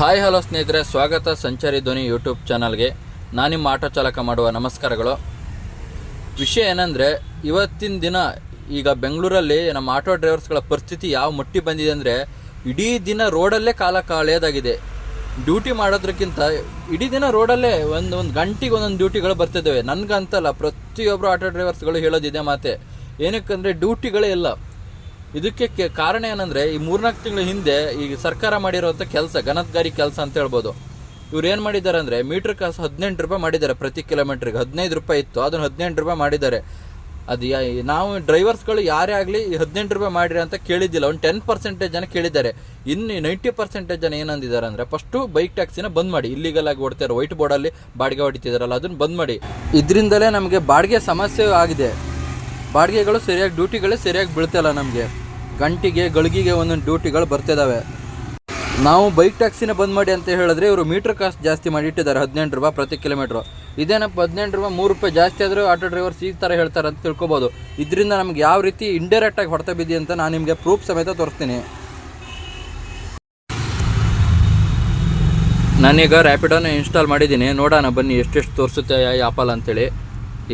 Hi hello ಸ್ನೇಹಿತರೆ, ಸ್ವಾಗತ ಸಂಚಾರಿ ಧ್ವನಿ ಯೂಟ್ಯೂಬ್ ಚಾನಲ್ಗೆ ನಾನು ನಿಮ್ಮ ಆಟೋ ಚಾಲಕ ಮಾಡುವ ನಮಸ್ಕಾರಗಳು. ವಿಷಯ ಏನಂದರೆ, ಇವತ್ತಿನ ದಿನ ಈಗ ಬೆಂಗಳೂರಲ್ಲಿ ನಮ್ಮ ಆಟೋ ಡ್ರೈವರ್ಸ್ಗಳ ಪರಿಸ್ಥಿತಿ ಯಾವ ಮುಟ್ಟಿ ಬಂದಿದೆ ಅಂದರೆ, ಇಡೀ ದಿನ ರೋಡಲ್ಲೇ ಕಾಲ ಕಳೆಯೋದಾಗಿದೆ. ಡ್ಯೂಟಿ ಮಾಡೋದ್ರಕ್ಕಿಂತ ಇಡೀ ದಿನ ರೋಡಲ್ಲೇ ಒಂದು ಒಂದು ಗಂಟೆಗೆ ಒಂದೊಂದು ಡ್ಯೂಟಿಗಳು ಬರ್ತಿದ್ದಾವೆ. ನನಗಂತಲ್ಲ ಪ್ರತಿಯೊಬ್ಬರು ಆಟೋ ಡ್ರೈವರ್ಸ್ಗಳು ಹೇಳೋದಿದೆ ಮಾತೆ. ಏನಕ್ಕಂದರೆ, ಡ್ಯೂಟಿಗಳೇ ಇಲ್ಲ. ಇದಕ್ಕೆ ಕಾರಣ ಏನಂದ್ರೆ, ಈ ಮೂರ್ನಾಲ್ಕು ತಿಂಗಳ ಹಿಂದೆ ಈ ಸರ್ಕಾರ ಮಾಡಿರೋಂಥ ಕೆಲಸ ಘನತ್ಗಾರಿ ಕೆಲಸ ಅಂತ ಹೇಳ್ಬೋದು. ಇವ್ರು ಏನು ಮಾಡಿದ್ದಾರೆ ಅಂದ್ರೆ, ಮೀಟರ್ ಕಾಸು ಹದಿನೆಂಟು ರೂಪಾಯಿ ಮಾಡಿದ್ದಾರೆ ಪ್ರತಿ ಕಿಲೋಮೀಟ್ರಿಗೆ. ಹದಿನೈದು ರೂಪಾಯಿ ಇತ್ತು, ಅದನ್ನು ಹದಿನೆಂಟು ರೂಪಾಯಿ ಮಾಡಿದ್ದಾರೆ. ಅದು ನಾವು ಡ್ರೈವರ್ಸ್ಗಳು ಯಾರೇ ಆಗಲಿ ಹದಿನೆಂಟು ರೂಪಾಯಿ ಮಾಡಿರಿ ಅಂತ ಕೇಳಿದ್ದಿಲ್ಲ. ಒಂದು ಟೆನ್ ಪರ್ಸೆಂಟೇಜ್ ಜನ ಕೇಳಿದ್ದಾರೆ. ಇನ್ನು ನೈಂಟಿ ಪರ್ಸೆಂಟೇಜ್ ಜನ ಏನಂದಿದ್ದಾರೆ ಅಂದರೆ, ಫಸ್ಟು ಬೈಕ್ ಟ್ಯಾಕ್ಸಿನ ಬಂದ್ ಮಾಡಿ. ಇಲ್ಲಿಗಲ್ ಆಗಿ ಓಡ್ತಾರೆ ವೈಟ್ ಬೋರ್ಡಲ್ಲಿ ಬಾಡಿಗೆ ಹೊಡಿತಿದಾರಲ್ಲ, ಅದನ್ನು ಬಂದ್ ಮಾಡಿ. ಇದರಿಂದಲೇ ನಮಗೆ ಬಾಡಿಗೆ ಸಮಸ್ಯೆ ಆಗಿದೆ. ಬಾಡಿಗೆಗಳು ಸರಿಯಾಗಿ, ಡ್ಯೂಟಿಗಳೇ ಸರಿಯಾಗಿ ಬೀಳ್ತಿಲ್ಲ ನಮಗೆ. ಗಂಟಿಗೆ, ಗಳಿಗೆಗೆ ಒಂದೊಂದು ಡ್ಯೂಟಿಗಳು ಬರ್ತಿದ್ದಾವೆ ನಾವು ಬೈಕ್ ಟ್ಯಾಕ್ಸಿನ ಬಂದ್ ಮಾಡಿ ಅಂತ ಹೇಳಿದ್ರೆ ಇವರು ಮೀಟರ್ ಕಾಸ್ಟ್ ಜಾಸ್ತಿ ಮಾಡಿ ಇಟ್ಟಿದ್ದಾರೆ, ಹದಿನೆಂಟು ರೂಪಾಯಿ ಪ್ರತಿ ಕಿಲೋಮೀಟ್ರು. ಇದೇನಪ್ಪ ಹದಿನೆಂಟು ರೂಪಾಯಿ, ಮೂರು ರೂಪಾಯಿ ಜಾಸ್ತಿ ಆದರೂ ಆಟೋ ಡ್ರೈವರ್ಸ್ ಈ ಥರ ಹೇಳ್ತಾರೆ ಅಂತ ತಿಳ್ಕೊಬೋದು. ಇದರಿಂದ ನಮ್ಗೆ ಯಾವ ರೀತಿ ಇಂಡೈರೆಕ್ಟಾಗಿ ಹೊಡೆತ ಬಿದ್ದಿ ಅಂತ ನಾನು ನಿಮಗೆ ಪ್ರೂಫ್ ಸಮೇತ ತೋರಿಸ್ತೀನಿ. ನಾನೀಗ ರ್ಯಾಪಿಡೋನ ಇನ್ಸ್ಟಾಲ್ ಮಾಡಿದ್ದೀನಿ. ನೋಡೋಣ, ಬನ್ನಿ ಎಷ್ಟೆಷ್ಟು ತೋರಿಸುತ್ತೆ ಯಾವ ಆ್ಯಪಲ್ ಅಂತೇಳಿ.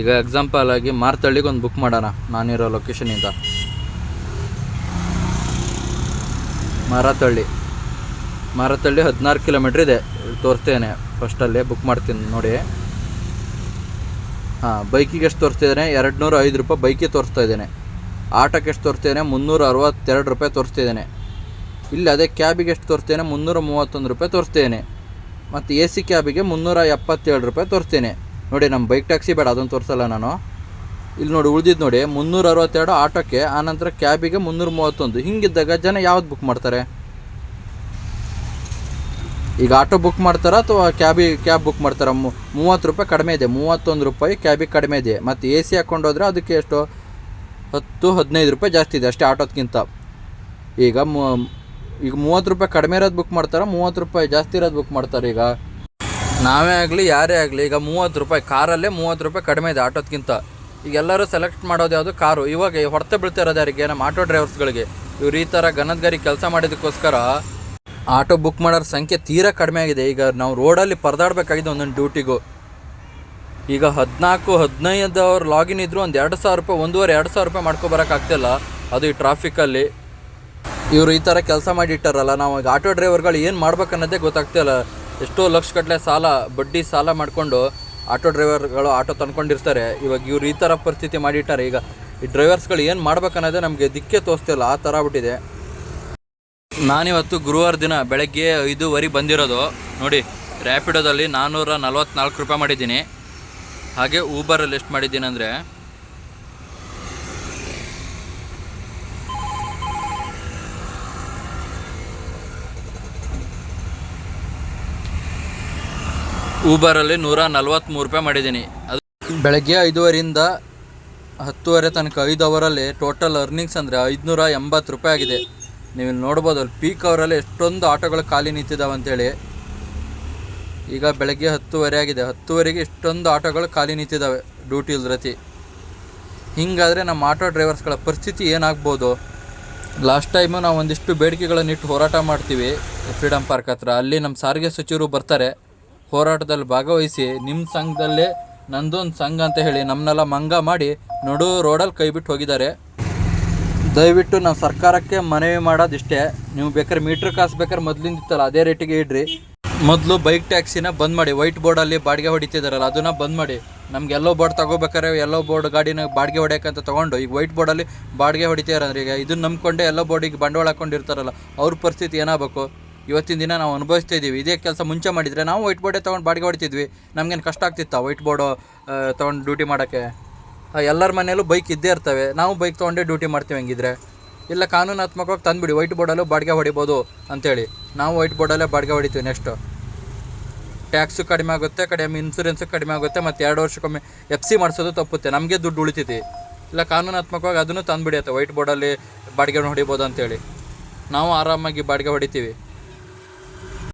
ಈಗ ಎಕ್ಸಾಂಪಲ್ ಆಗಿ ಮಾರ್ತಳ್ಳಿಗೆ ಒಂದು ಬುಕ್ ಮಾಡೋಣ. ನಾನಿರೋ ಲೊಕೇಶನಿಂದ ಮಾರತಳ್ಳಿ. ಮಾರತಳ್ಳಿ ಹದಿನಾರು ಕಿಲೋಮೀಟ್ರ್ ಇದೆ. ತೋರಿಸ್ತೇನೆ. ಫಸ್ಟಲ್ಲೇ ಬುಕ್ ಮಾಡ್ತೀನಿ ನೋಡಿ. ಹಾಂ, ಬೈಕಿಗೆ ಎಷ್ಟು ತೋರಿಸ್ತಿದ್ದೇನೆ ಎರಡು ನೂರ ಐದು ರೂಪಾಯಿ ಬೈಕಿಗೆ ತೋರಿಸ್ತಾ ಇದ್ದೇನೆ. ಆಟೋಕ್ಕೆ ಎಷ್ಟು ತೋರಿಸ್ತೇನೆ ಮುನ್ನೂರ ಅರವತ್ತೆರಡು ರೂಪಾಯಿ ತೋರಿಸ್ತಿದ್ದೇನೆ ಇಲ್ಲಿ, ಅದೇ ಕ್ಯಾಬಿಗೆ ಎಷ್ಟು ತೋರಿಸ್ತೇನೆ ಮುನ್ನೂರ ಮೂವತ್ತೊಂದು ರೂಪಾಯಿ ತೋರಿಸ್ತೇನೆ ಮತ್ತು ಎ ಸಿ ಕ್ಯಾಬಿಗೆ ಮುನ್ನೂರ ಎಪ್ಪತ್ತೇಳು ರೂಪಾಯಿ ತೋರಿಸ್ತೇನೆ ನೋಡಿ, ನಮ್ಮ ಬೈಕ್ ಟ್ಯಾಕ್ಸಿ ಬೇಡ ಅದನ್ನು ತೋರಿಸಲ್ಲ ನಾನು. ಇಲ್ಲಿ ನೋಡಿ ಉಳಿದಿದ್ದು ನೋಡಿ, ಮುನ್ನೂರ ಅರವತ್ತೆರಡು ಆಟೋಕ್ಕೆ ಆನಂತರ ಕ್ಯಾಬಿಗೆ ಮುನ್ನೂರ ಮೂವತ್ತೊಂದು. ಹಿಂಗಿದ್ದಾಗ ಜನ ಯಾವ್ದು ಬುಕ್ ಮಾಡ್ತಾರೆ? ಈಗ ಆಟೋ ಬುಕ್ ಮಾಡ್ತಾರಾ ಅಥವಾ ಕ್ಯಾಬಿ ಕ್ಯಾಬ್ ಬುಕ್ ಮಾಡ್ತಾರಾ? ಮೂವತ್ತು ರೂಪಾಯಿ ಕಡಿಮೆ ಇದೆ. ಮೂವತ್ತೊಂದು ರೂಪಾಯಿ ಕ್ಯಾಬಿಗೆ ಕಡಿಮೆ ಇದೆ. ಮತ್ತು ಎ ಸಿ ಹಾಕ್ಕೊಂಡು ಹೋದ್ರೆ ಅದಕ್ಕೆ ಎಷ್ಟು? ಹತ್ತು, ಹದಿನೈದು ರೂಪಾಯಿ ಜಾಸ್ತಿ ಇದೆ ಅಷ್ಟೇ ಆಟೋದಕ್ಕಿಂತ ಈಗ ಈಗ ಮೂವತ್ತು ರೂಪಾಯಿ ಕಡಿಮೆ ಇರೋದು ಬುಕ್ ಮಾಡ್ತಾರಾ? ಮೂವತ್ತು ರೂಪಾಯಿ ಜಾಸ್ತಿ ಇರೋದು ಬುಕ್ ಮಾಡ್ತಾರೆ ಈಗ? ನಾವೇ ಆಗಲಿ, ಯಾರೇ ಆಗಲಿ, ಈಗ ಮೂವತ್ತು ರೂಪಾಯಿ, ಕಾರಲ್ಲೇ ಮೂವತ್ತು ರೂಪಾಯಿ ಕಡಿಮೆ ಇದೆ ಆಟೋದ್ಕಿಂತ. ಈಗ ಎಲ್ಲರೂ ಸೆಲೆಕ್ಟ್ ಮಾಡೋದು ಯಾವುದು? ಕಾರು. ಇವಾಗ ಹೊರತೆ ಬೀಳ್ತಾ ಇರೋದು ಯಾರಿಗೆ? ನಮ್ಮ ಆಟೋ ಡ್ರೈವರ್ಸ್ಗಳಿಗೆ ಇವ್ರು ಈ ಥರ ಗನದ್ಗಾರಿ ಕೆಲಸ ಮಾಡಿದ್ದಕ್ಕೋಸ್ಕರ ಆಟೋ ಬುಕ್ ಮಾಡೋರ ಸಂಖ್ಯೆ ತೀರಾ ಕಡಿಮೆ ಆಗಿದೆ. ಈಗ ನಾವು ರೋಡಲ್ಲಿ ಪರದಾಡಬೇಕಾಗಿದೆ ಒಂದೊಂದು ಡ್ಯೂಟಿಗೂ ಈಗ ಹದಿನಾಲ್ಕು ಹದಿನೈದು ಲಾಗಿನ್ ಇದ್ದರೂ ಒಂದು ಎರಡು ಸಾವಿರ ರೂಪಾಯಿ, ಒಂದೂವರೆ, ಎರಡು ಸಾವಿರ ರೂಪಾಯಿ ಮಾಡ್ಕೊಬರೋಕ್ಕಾಗ್ತಿಲ್ಲ ಅದು ಈ ಟ್ರಾಫಿಕಲ್ಲಿ ಇವರು ಈ ಥರ ಕೆಲಸ ಮಾಡಿಟ್ಟಾರಲ್ಲ ನಾವು ಈಗ ಆಟೋ ಡ್ರೈವರ್ಗಳು ಏನು ಮಾಡ್ಬೇಕನ್ನೋದೇ ಗೊತ್ತಾಗ್ತಿಲ್ಲ. ಎಷ್ಟೋ ಲಕ್ಷಗಟ್ಟಲೆ ಸಾಲ, ಬಡ್ಡಿ ಸಾಲ ಮಾಡಿಕೊಂಡು ಆಟೋ ಡ್ರೈವರ್ಗಳು ಆಟೋ ತಂದ್ಕೊಂಡಿರ್ತಾರೆ. ಇವಾಗ ಇವ್ರು ಈ ಥರ ಪರಿಸ್ಥಿತಿ ಮಾಡಿಟ್ಟಾರೆ. ಈಗ ಈ ಡ್ರೈವರ್ಸ್ಗಳು ಏನು ಮಾಡ್ಬೇಕನ್ನೋದೇ ನಮಗೆ ದಿಕ್ಕೇ ತೋರಿಸ್ತಿಲ್ಲ. ಆ ಥರ ಆಗ್ಬಿಟ್ಟಿದೆ. ನಾನಿವತ್ತು ಗುರುವಾರ ದಿನ ಬೆಳಗ್ಗೆ ಐದೂವರೆಗೆ ಬಂದಿರೋದು. ನೋಡಿ ರ್ಯಾಪಿಡೋದಲ್ಲಿ ನಾನ್ನೂರ ನಲ್ವತ್ನಾಲ್ಕು ರೂಪಾಯಿ ಮಾಡಿದ್ದೀನಿ. ಹಾಗೆ ಊಬರಲ್ಲಿ ಎಷ್ಟು ಮಾಡಿದ್ದೀನಿ ಅಂದರೆ ಊಬರಲ್ಲಿ ನೂರ ನಲ್ವತ್ತ್ಮೂರು ರೂಪಾಯಿ ಮಾಡಿದ್ದೀನಿ. ಅದು ಬೆಳಗ್ಗೆ ಐದೂವರೆಯಿಂದ ಹತ್ತುವರೆ ತನಕ ಐದು ಅವರಲ್ಲಿ ಟೋಟಲ್ ಅರ್ನಿಂಗ್ಸ್ ಅಂದರೆ ಐದುನೂರ ಎಂಬತ್ತು ರೂಪಾಯಿ ಆಗಿದೆ. ನೀವು ಇಲ್ಲಿ ನೋಡ್ಬೋದು ಅಲ್ಲಿ ಪೀಕ್ ಅವರಲ್ಲಿ ಎಷ್ಟೊಂದು ಆಟೋಗಳು ಖಾಲಿ ನಿಂತಿದ್ದಾವೆ ಅಂತೇಳಿ. ಈಗ ಬೆಳಗ್ಗೆ ಹತ್ತುವರೆ ಆಗಿದೆ. ಹತ್ತುವರೆಗೆ ಇಷ್ಟೊಂದು ಆಟೋಗಳು ಖಾಲಿ ನಿಂತಿದ್ದಾವೆ ಡ್ಯೂಟಿ ಇಲ್ದ್ರತಿ ಹಿಂಗಾದರೆ ನಮ್ಮ ಆಟೋ ಡ್ರೈವರ್ಸ್ಗಳ ಪರಿಸ್ಥಿತಿ ಏನಾಗ್ಬೋದು? ಲಾಸ್ಟ್ ಟೈಮು ನಾವು ಒಂದಿಷ್ಟು ಬೇಡಿಕೆಗಳನ್ನು ಇಟ್ಟು ಹೋರಾಟ ಮಾಡ್ತೀವಿ. ಫ್ರೀಡಮ್ ಪಾರ್ಕ್ ಹತ್ರ. ಅಲ್ಲಿ ನಮ್ಮ ಸಾರಿಗೆ ಸಚಿವರು ಬರ್ತಾರೆ. ಹೋರಾಟದಲ್ಲಿ ಭಾಗವಹಿಸಿ ನಿಮ್ಮ ಸಂಘದಲ್ಲೇ ನಂದೊಂದು ಸಂಘ ಅಂತ ಹೇಳಿ ನಮ್ಮನ್ನೆಲ್ಲ ಮಂಗ ಮಾಡಿ ನಡು ರೋಡಲ್ಲಿ ಕೈ ಬಿಟ್ಟು ಹೋಗಿದ್ದಾರೆ. ದಯವಿಟ್ಟು ನಾವು ಸರ್ಕಾರಕ್ಕೆ ಮನವಿ ಮಾಡೋದಿಷ್ಟೇ. ನೀವು ಬೇಕಾದ್ರೆ ಮೀಟ್ರ್ ಕಾಸು ಬೇಕಾದ್ರೆ ಮೊದಲಿಂದ ಇತ್ತಲ್ಲ, ಅದೇ ರೇಟಿಗೆ ಇಡ್ರಿ. ಮೊದಲು ಬೈಕ್ ಟ್ಯಾಕ್ಸಿನ ಬಂದ್ ಮಾಡಿ ವೈಟ್ ಬೋರ್ಡಲ್ಲಿ ಬಾಡಿಗೆ ಹೊಡಿತಿದಾರಲ್ಲ, ಅದನ್ನ ಬಂದ್ ಮಾಡಿ. ನಮ್ಗೆ ಎಲ್ಲೋ ಬೋರ್ಡ್ ತಗೋಬೇಕಾದ್ರೆ ಎಲ್ಲೋ ಬೋರ್ಡ್ ಗಾಡಿನ ಬಾಡಿಗೆ ಹೊಡೆಯೋಕ್ಕಂತ ತೊಗೊಂಡು, ಈಗ ವೈಟ್ ಬೋರ್ಡಲ್ಲಿ ಬಾಡಿಗೆ ಹೊಡಿತಾರೆ ಅಂದ್ರೆ ಈಗ ಇದನ್ನ ನಂಬ್ಕೊಂಡೆ ಎಲ್ಲೋ ಬೋರ್ಡಿಗೆ ಬಂಡವಾಳ ಹಾಕೊಂಡಿರ್ತಾರಲ್ಲ, ಅವ್ರ ಪರಿಸ್ಥಿತಿ ಏನಾಗಬೇಕು? ಇವತ್ತಿನ ದಿನ ನಾವು ಅನುಭವಿಸ್ತಾ ಇದ್ದೀವಿ. ಇದೇ ಕೆಲಸ ಮುಂಚೆ ಮಾಡಿದರೆ ನಾವು ವೈಟ್ ಬೋರ್ಡೇ ತೊಗೊಂಡು ಬಾಡಿಗೆ ಹೊಡಿತಿದ್ವಿ. ನಮಗೇನು ಕಷ್ಟ ಆಗ್ತಿತ್ತಾ ವೈಟ್ ಬೋರ್ಡು ತೊಗೊಂಡು ಡ್ಯೂಟಿ ಮಾಡೋಕ್ಕೆ? ಎಲ್ಲರ ಮನೆಯಲ್ಲೂ ಬೈಕ್ ಇದ್ದೇ ಇರ್ತವೆ. ನಾವು ಬೈಕ್ ತೊಗೊಂಡೇ ಡ್ಯೂಟಿ ಮಾಡ್ತೀವಿ ಹಂಗಿದ್ರೆ. ಇಲ್ಲ ಕಾನೂನಾತ್ಮಕವಾಗಿ ತಂದುಬಿಡಿ ವೈಟ್ ಬೋರ್ಡಲ್ಲೂ ಬಾಡಿಗೆ ಹೊಡಿಬೋದು ಅಂತೇಳಿ. ನಾವು ವೈಟ್ ಬೋರ್ಡಲ್ಲೇ ಬಾಡಿಗೆ ಹೊಡಿತೀವಿ ನೆಕ್ಸ್ಟು. ಟ್ಯಾಕ್ಸು ಕಡಿಮೆ ಆಗುತ್ತೆ, ಕಡಿಮೆ ಇನ್ಸೂರೆನ್ಸು ಕಡಿಮೆ ಆಗುತ್ತೆ, ಮತ್ತು ಎರಡು ವರ್ಷಕ್ಕೊಮ್ಮೆ ಎಫ್ ಸಿ ಮಾಡಿಸೋದು ತಪ್ಪುತ್ತೆ. ನಮಗೆ ದುಡ್ಡು ಉಳಿತೈತಿ ಇಲ್ಲ ಕಾನೂನಾತ್ಮಕವಾಗಿ ಅದನ್ನು ತಂದುಬಿಡಿಯತ್ತೆ ವೈಟ್ ಬೋರ್ಡಲ್ಲಿ ಬಾಡಿಗೆ ಹೊಡಿಬೋದು ಅಂತೇಳಿ. ನಾವು ಆರಾಮಾಗಿ ಬಾಡಿಗೆ ಹೊಡಿತೀವಿ.